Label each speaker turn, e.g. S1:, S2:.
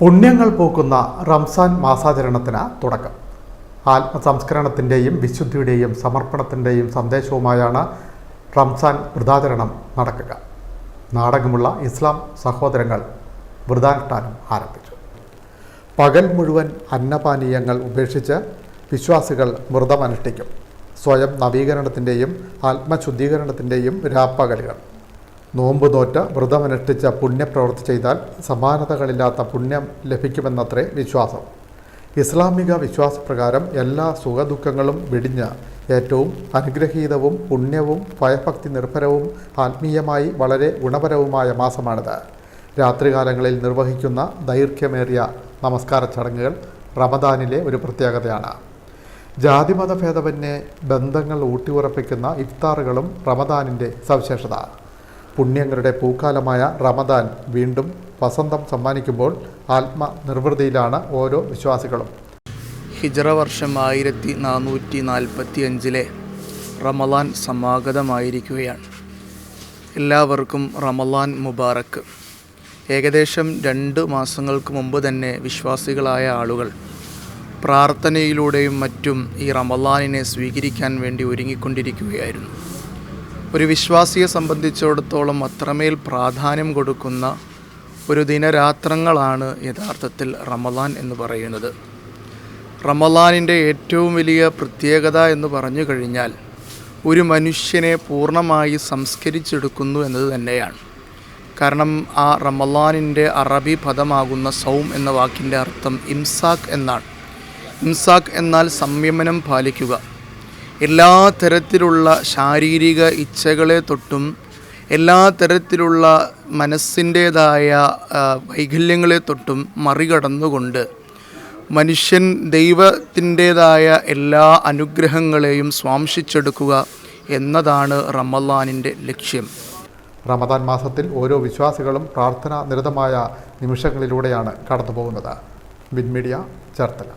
S1: പുണ്യങ്ങൾ പൂക്കുന്ന റംസാൻ മാസാചരണത്തിന് തുടക്കം. ആത്മസംസ്കരണത്തിന്റെയും വിശുദ്ധിയുടെയും സമർപ്പണത്തിന്റെയും സന്ദേശവുമായാണ് റംസാൻ വ്രതാചരണം നടക്കുക. നാടകമുള്ള ഇസ്ലാം സഹോദരങ്ങൾ വ്രതാനുഷ്ഠാനം ആരംഭിച്ചു. പകൽ മുഴുവൻ അന്നപാനീയങ്ങൾ ഉപേക്ഷിച്ച് വിശ്വാസികൾ വ്രതമനുഷ്ഠിക്കും. സ്വയം നവീകരണത്തിന്റെയും ആത്മശുദ്ധീകരണത്തിന്റെയും രാപ്പകലുകൾ. നോമ്പ് നോറ്റ് വ്രതമനുഷ്ഠിച്ച പുണ്യപ്രവൃത്തി ചെയ്താൽ സമാനതകളില്ലാത്ത പുണ്യം ലഭിക്കുമെന്നത്രേ വിശ്വാസം. ഇസ്ലാമിക വിശ്വാസപ്രകാരം എല്ലാ സുഖദുഃഖങ്ങളും വെടിഞ്ഞ് ഏറ്റവും അനുഗ്രഹീതവും പുണ്യവും ഭയഭക്തി നിർഭരവും ആത്മീയമായി വളരെ ഗുണപരവുമായ മാസമാണിത്. രാത്രികാലങ്ങളിൽ നിർവഹിക്കുന്ന ദൈർഘ്യമേറിയ നമസ്കാര ചടങ്ങുകൾ റമദാനിലെ ഒരു പ്രത്യേകതയാണ്. ജാതിമത ഭേദമന്യേ ബന്ധങ്ങൾ ഊട്ടിയുറപ്പിക്കുന്ന ഇഫ്താറുകളും റമദാനിന്റെ സവിശേഷത. പുണ്യങ്ങളുടെ പൂക്കാലമായ റമദാൻ വീണ്ടും വസന്തം സമ്മാനിക്കുമ്പോൾ ആത്മ നിർവൃതിയിലാണ് ഓരോ വിശ്വാസികളും.
S2: ഹിജറ വർഷം ആയിരത്തി നാനൂറ്റി നാൽപ്പത്തി അഞ്ചിലെ റമലാൻ സമാഗതമായിരിക്കുകയാണ്. എല്ലാവർക്കും റമലാൻ മുബാറക്ക് ഏകദേശം രണ്ട് മാസങ്ങൾക്ക് മുമ്പ് തന്നെ വിശ്വാസികളായ ആളുകൾ പ്രാർത്ഥനയിലൂടെയും മറ്റും ഈ റമലാനിനെ സ്വീകരിക്കാൻ വേണ്ടി ഒരുങ്ങിക്കൊണ്ടിരിക്കുകയായിരുന്നു. ഒരു വിശ്വാസിയെ സംബന്ധിച്ചിടത്തോളം അത്രമേൽ പ്രാധാന്യം കൊടുക്കുന്ന ഒരു ദിനരാത്രങ്ങളാണ് യഥാർത്ഥത്തിൽ റമദാൻ എന്ന് പറയുന്നത്. റമലാനിന്റെ ഏറ്റവും വലിയ പ്രത്യേകത എന്ന് പറഞ്ഞു കഴിഞ്ഞാൽ ഒരു മനുഷ്യനെ പൂർണമായി സംസ്കരിച്ചെടുക്കുന്നു എന്നത് തന്നെയാണ്. കാരണം ആ റമലാനിന്റെ അറബി പദമാകുന്ന സൗം എന്ന വാക്കിന്റെ അർത്ഥം ഇംസാഖ് എന്നാണ്. ഇംസാഖ് എന്നാൽ സംയമനം പാലിക്കുക. എല്ലാ തരത്തിലുള്ള ശാരീരിക ഇച്ഛകളെ തൊട്ടും എല്ലാ തരത്തിലുള്ള മനസ്സിന്റേതായ വൈകല്യങ്ങളെ തൊട്ടും മറികടന്നുകൊണ്ട് മനുഷ്യൻ ദൈവത്തിന്റേതായ എല്ലാ അനുഗ്രഹങ്ങളെയും സ്വാംശിച്ചെടുക്കുക എന്നതാണ് റമദാനിന്റെ ലക്ഷ്യം.
S1: റമദാൻ മാസത്തിൽ ഓരോ വിശ്വാസികളും പ്രാർത്ഥനാ നിരതമായ നിമിഷങ്ങളിലൂടെയാണ് കടന്നുപോകുന്നത്. പോകുന്നത് ബിൻ മീഡിയ ചേർത്തല.